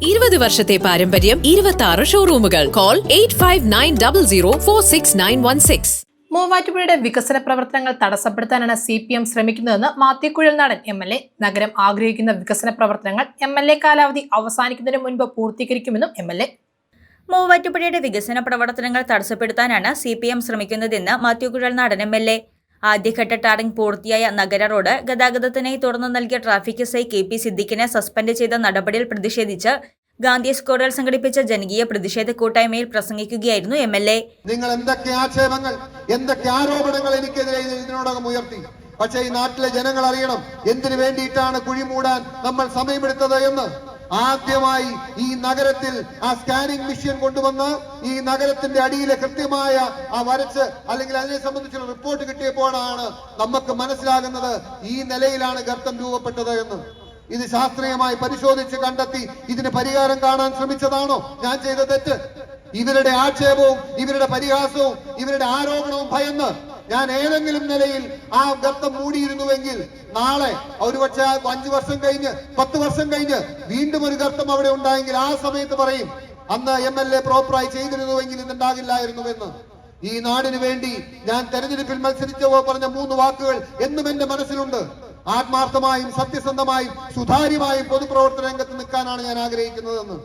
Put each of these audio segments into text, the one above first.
ഇരുപത് വർഷത്തെ പാരമ്പര്യം ഇരുപത്തി ആറ് ഷോറൂമുകൾ call eight five nine double zero four six nine one six മൂവാറ്റുപുഴയുടെ വികസന പ്രവർത്തനങ്ങൾ തടസ്സപ്പെടുത്താനാണ് സി പി എം ശ്രമിക്കുന്നതെന്ന് മാത്തിക്കുഴൽ നടൻ എം എൽ എ. നഗരം ആഗ്രഹിക്കുന്ന വികസന പ്രവർത്തനങ്ങൾ എം എൽ എ കാലാവധി അവസാനിക്കുന്നതിന് മുൻപ് പൂർത്തീകരിക്കുമെന്നും എം എൽ എ. മൂവാറ്റുപുഴയുടെ വികസന പ്രവർത്തനങ്ങൾ തടസ്സപ്പെടുത്താനാണ് സി പി എം ശ്രമിക്കുന്നതെന്ന് Mathew Kuzhalnadan M L A. ആദ്യഘട്ട ടാറിംഗ് പൂർത്തിയായ നഗര റോഡ് ഗതാഗതത്തിനായി തുറന്നു നൽകിയ traffic S I K P സിദ്ദിഖിനെ suspend ചെയ്ത നടപടിയിൽ പ്രതിഷേധിച്ച് ഗാന്ധി സ്ക്വയറിൽ സംഘടിപ്പിച്ച ജനകീയ പ്രതിഷേധ കൂട്ടായ്മയിൽ പ്രസംഗിക്കുകയായിരുന്നു എം എൽ എ. നിങ്ങൾ എന്തൊക്കെ ആക്ഷേപങ്ങൾ എന്തൊക്കെ ആരോപണങ്ങൾ എനിക്കെതിരെ ഇതിനോടകം ഉയർത്തി. പക്ഷേ ഈ നാട്ടിലെ ജനങ്ങൾ അറിയണം എന്തിനു വേണ്ടിയിട്ടാണ് കുഴിമൂടാൻ നമ്മൾ സമയമെടുത്തത് എന്ന്. ആദ്യമായി ഈ നഗരത്തിൽ ആ സ്കാനിംഗ് മെഷീൻ കൊണ്ടുവന്ന് ഈ നഗരത്തിന്റെ അടിയിലെ കൃത്യമായ ആ വരച്ച് അല്ലെങ്കിൽ അതിനെ സംബന്ധിച്ചുള്ള റിപ്പോർട്ട് കിട്ടിയപ്പോഴാണ് നമുക്ക് മനസ്സിലാകുന്നത് ഈ നിലയിലാണ് ഗർത്തം രൂപപ്പെട്ടത് എന്ന്. ഇത് ശാസ്ത്രീയമായി പരിശോധിച്ച് കണ്ടെത്തി ഇതിന് പരിഹാരം കാണാൻ ശ്രമിച്ചതാണോ? ഞാൻ ചെയ്ത തെറ്റ്. ഇവരുടെ ആക്ഷേപവും ഇവരുടെ പരിഹാസവും ഇവരുടെ ആരോപണവും ഭയന്ന് ഞാൻ ഏതെങ്കിലും നിലയിൽ ആ ഗർത്തം മൂടിയിരുന്നുവെങ്കിൽ നാളെ ഒരുപക്ഷെ അഞ്ചു വർഷം കഴിഞ്ഞ് പത്ത് വർഷം കഴിഞ്ഞ് വീണ്ടും ഒരു ഗർത്തം അവിടെ ഉണ്ടായെങ്കിൽ ആ സമയത്ത് പറയും അന്ന് എം എൽ എ പ്രോപ്പറായി ചെയ്തിരുന്നുവെങ്കിൽ ഇന്നുണ്ടാകില്ലായിരുന്നുവെന്ന് ഈ നാടിനു വേണ്ടി ഞാൻ തെരഞ്ഞെടുപ്പിൽ മത്സരിച്ചവോ പറഞ്ഞ മൂന്ന് വാക്കുകൾ എന്നും എന്റെ മനസ്സിലുണ്ട്. ആത്മാർത്ഥമായും സത്യസന്ധമായും സുതാര്യമായും പൊതുപ്രവർത്തന രംഗത്ത് നിൽക്കാനാണ് ഞാൻ ആഗ്രഹിക്കുന്നതെന്ന്.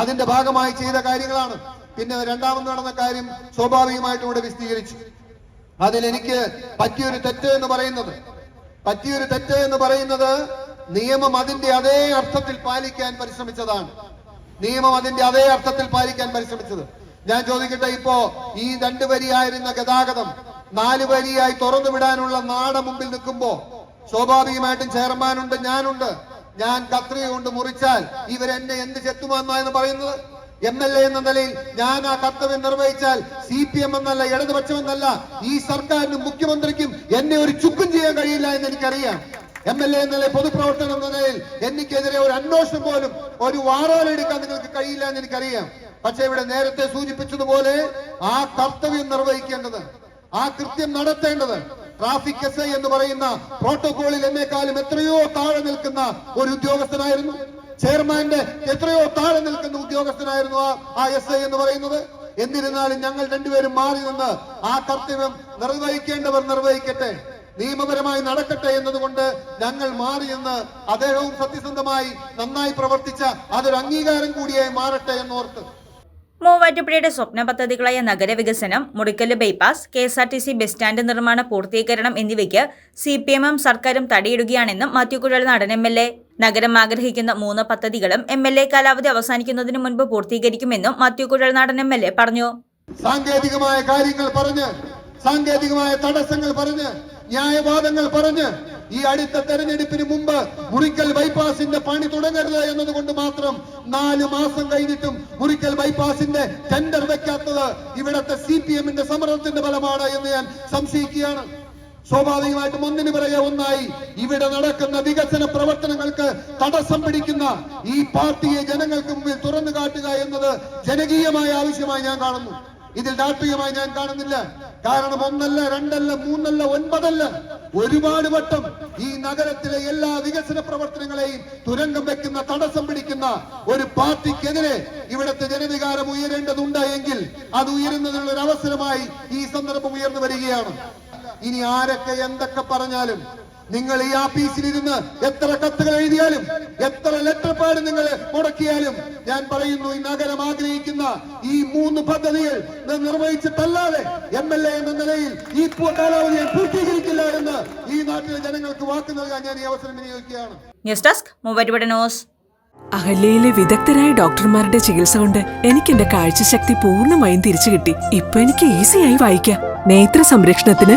അതിന്റെ ഭാഗമായി ചെയ്ത കാര്യങ്ങളാണ് പിന്നെ രണ്ടാമത് നടന്ന കാര്യം സ്വാഭാവികമായിട്ടും ഇവിടെ വിശദീകരിച്ചു. അതിലെനിക്ക് പറ്റിയൊരു തെറ്റ് എന്ന് പറയുന്നത് പറ്റിയൊരു തെറ്റ് എന്ന് പറയുന്നത് നിയമം അതിന്റെ അതേ അർത്ഥത്തിൽ പാലിക്കാൻ പരിശ്രമിച്ചതാണ്. നിയമം അതിന്റെ അതേ അർത്ഥത്തിൽ പാലിക്കാൻ പരിശ്രമിച്ചത്. ഞാൻ ചോദിക്കട്ടെ ഇപ്പോ ഈ രണ്ടു വരിയായിരുന്ന ഗതാഗതം നാല് വരിയായി തുറന്നു വിടാനുള്ള നാട മുമ്പിൽ നിൽക്കുമ്പോ സ്വാഭാവികമായിട്ടും ചെയർമാനുണ്ട് ഞാനുണ്ട്. ഞാൻ കത്രിക കൊണ്ട് മുറിച്ചാൽ ഇവരെന്നെ എന്ത് ചെത്തുമെന്നാണ് പറയുന്നത്? എം എൽ എ എന്ന നിലയിൽ ഞാൻ ആ കർത്തവ്യം നിർവഹിച്ചാൽ സി പി എം എന്നല്ല ഇടതുപക്ഷം എന്നല്ല ഈ സർക്കാരിനും മുഖ്യമന്ത്രിക്കും എന്നെ ഒരു ചുക്കും ചെയ്യാൻ കഴിയില്ല എന്ന് എനിക്കറിയാം. എം എൽ എ എന്ന നിലയിൽ പൊതുപ്രവർത്തനം എന്ന നിലയിൽ എനിക്കെതിരെ ഒരു അന്വേഷണം പോലും ഒരു വാറോല എടുക്കാൻ നിങ്ങൾക്ക് കഴിയില്ല എന്ന് എനിക്കറിയാം. പക്ഷെ ഇവിടെ നേരത്തെ സൂചിപ്പിച്ചതുപോലെ ആ കർത്തവ്യം നിർവഹിക്കേണ്ടത് ആ കൃത്യം നടത്തേണ്ടത് ട്രാഫിക് എസ് ഐ എന്ന് പറയുന്ന പ്രോട്ടോകോളിൽ എന്നെക്കാളും എത്രയോ താഴെ നിൽക്കുന്ന ഒരു ഉദ്യോഗസ്ഥനായിരുന്നു. ചെയർമാന്റെ എത്രയോ താഴെ നിൽക്കുന്ന ഉദ്യോഗസ്ഥനായിരുന്നു ആ എസ് ഐ എന്ന് പറയുന്നത്. എന്നിരുന്നാലും ഞങ്ങൾ രണ്ടുപേരും മാറി നിന്ന് ആ കർത്തവ്യം നിർവഹിക്കേണ്ടവർ നിർവഹിക്കട്ടെ നിയമപരമായി നടക്കട്ടെ എന്നതുകൊണ്ട് ഞങ്ങൾ മാറി നിന്ന് അദ്ദേഹവും സത്യസന്ധമായി നന്നായി പ്രവർത്തിച്ച അതൊരു അംഗീകാരം കൂടിയായി മാറട്ടെ എന്നോർത്ത്. മൂവാറ്റുപുഴയുടെ സ്വപ്ന പദ്ധതികളായ നഗരവികസനം Mudickal bypass K S R T C bus stand നിർമ്മാണ പൂർത്തീകരണം എന്നിവയ്ക്ക് സി പി എമ്മും സർക്കാരും തടയിടുകയാണെന്നും മാത്യു കുഴൽ നടൻ എം എൽ എ നഗരം ആഗ്രഹിക്കുന്ന മൂന്ന് പദ്ധതികളും എം എൽ എ കാലാവധി അവസാനിക്കുന്നതിന് മുൻപ് പൂർത്തീകരിക്കുമെന്നും Mathew Kuzhalnadan M L A പറഞ്ഞു. സാങ്കേതികമായ കാര്യങ്ങൾ പറഞ്ഞ് സാങ്കേതികമായ തടസ്സങ്ങൾ പറഞ്ഞ് ന്യായവാദങ്ങൾ പറഞ്ഞ് ഈ അടുത്ത തെരഞ്ഞെടുപ്പിന് മുമ്പ് മുറിക്കൽ ബൈപ്പാസിന്റെ പണി തുടങ്ങരുത് എന്നതുകൊണ്ട് മാത്രം നാല് മാസം കഴിഞ്ഞിട്ടും മുറിക്കൽ ബൈപ്പാസിന്റെ ടെൻഡർ വെക്കാത്തത് ഇവിടത്തെ സി പി എമ്മിന്റെ സമ്മർദ്ദത്തിന്റെ ഫലമാണ് എന്ന് ഞാൻ സംശയിക്കുകയാണ്. സ്വാഭാവികമായിട്ടും ഒന്നിനു പിറകെ ഒന്നായി ഇവിടെ നടക്കുന്ന വികസന പ്രവർത്തനങ്ങൾക്ക് തടസ്സം പിടിക്കുന്ന ഈ പാർട്ടിയെ ജനങ്ങൾക്ക് മുമ്പിൽ തുറന്നു കാട്ടുക എന്നത് ജനകീയമായ ആവശ്യമായി ഞാൻ കാണുന്നു. ഇതിൽ രാഷ്ട്രീയമായി ഞാൻ കാണുന്നില്ല. കാരണം ഒന്നല്ല രണ്ടല്ല മൂന്നല്ല ഒൻപതല്ല. ഒരുപാട് വട്ടം ഈ നഗരത്തിലെ എല്ലാ വികസന പ്രവർത്തനങ്ങളെയും തുരങ്കം വെക്കുന്ന തടസ്സം പിടിക്കുന്ന ഒരു പാർട്ടിക്കെതിരെ ഇവിടുത്തെ ജനവികാരം ഉയരേണ്ടതുണ്ട് എങ്കിൽ അത് ഉയരുന്നതിനുള്ള ഒരു അവസരമായി ഈ സന്ദർഭം ഉയർന്നു വരികയാണ്. ഇനി ആരൊക്കെ എന്തൊക്കെ പറഞ്ഞാലും നിങ്ങൾ ഈ ഓഫീസിൽ ആഫീസിലിരുന്ന് എത്ര കത്തുകൾ എഴുതിയാലും എത്ര ലെറ്റർ പാഡ് നിങ്ങൾ മുടക്കിയാലും ഞാൻ പറയുന്നു ഈ നഗരം ആഗ്രഹിക്കുന്ന ഈ മൂന്ന് പദ്ധതികൾ നിർവഹിച്ചിട്ടല്ലാതെ എം എൽ എ എന്ന നിലയിൽ ഈ കാലാവധി ഞാൻ പൂർത്തീകരിക്കില്ല എന്ന് ഈ നാട്ടിലെ ജനങ്ങൾക്ക് വാക്ക് നൽകാൻ ഞാൻ ഈ അവസരം വിനിയോഗിക്കുകയാണ്. News desk news. അഹല്യയിലെ വിദഗ്ധരായ ഡോക്ടർമാരുടെ ചികിത്സ കൊണ്ട് എനിക്ക് എന്റെ കാഴ്ചശക്തി പൂർണമായും തിരിച്ചു കിട്ടി. ഇപ്പൊ എനിക്ക് ഈസിയായി വായിക്കാം. നേത്ര സംരക്ഷണത്തിന്